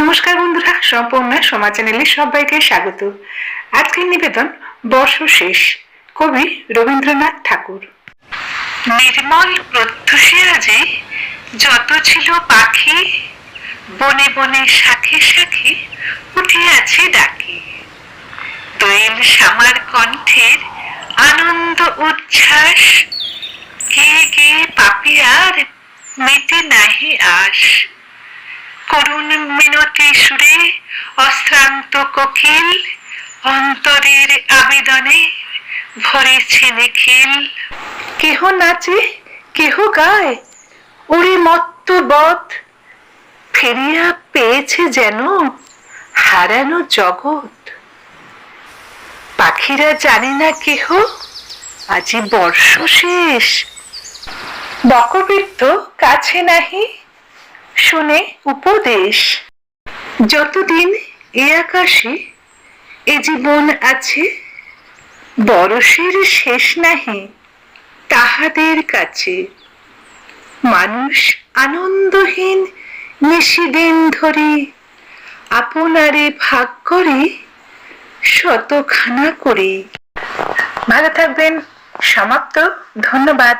নমস্কার বন্ধুরা, সম্পূর্ণ সমাজ চ্যানেলে সবাইকে স্বাগত। আজকের নিবেদন বর্ষ শেষ কবি রবীন্দ্রনাথ ঠাকুর। নির্মল প্রত্যুষে যত ছিল পাখি, বনে বনে শাখে শাখে উঠিয়াছে ডাকি। দোয়েল শ্যামার কণ্ঠের আনন্দ উচ্ছ্বাস গে গে পাপিয়ার মেটে নাহি মিনতি সুরে অশ্রান্ত কোকিল অন্তরের আবেদনে ভরেছে নিখিল। কেহ নাচে, কেহ গায় উড়ে মত্ত বধ, ফেরিয়া পেয়েছে যেন হারানো জগৎ। পাখিরা জানে না কেহ, আজি বর্ষ শেষ। বকবৃত্ত কাছে নাহি, শুনে উপদেশ। যতদিন এ আকাশে এ জীবন আছে বরসের শেষ নাহি তাহাদের কাছে। মানুষ আনন্দহীন নিশিদিন ধরে আপনারে ভাগ করে শতখানা করে। ভালো থাকবেন, সমাপ্ত, ধন্যবাদ।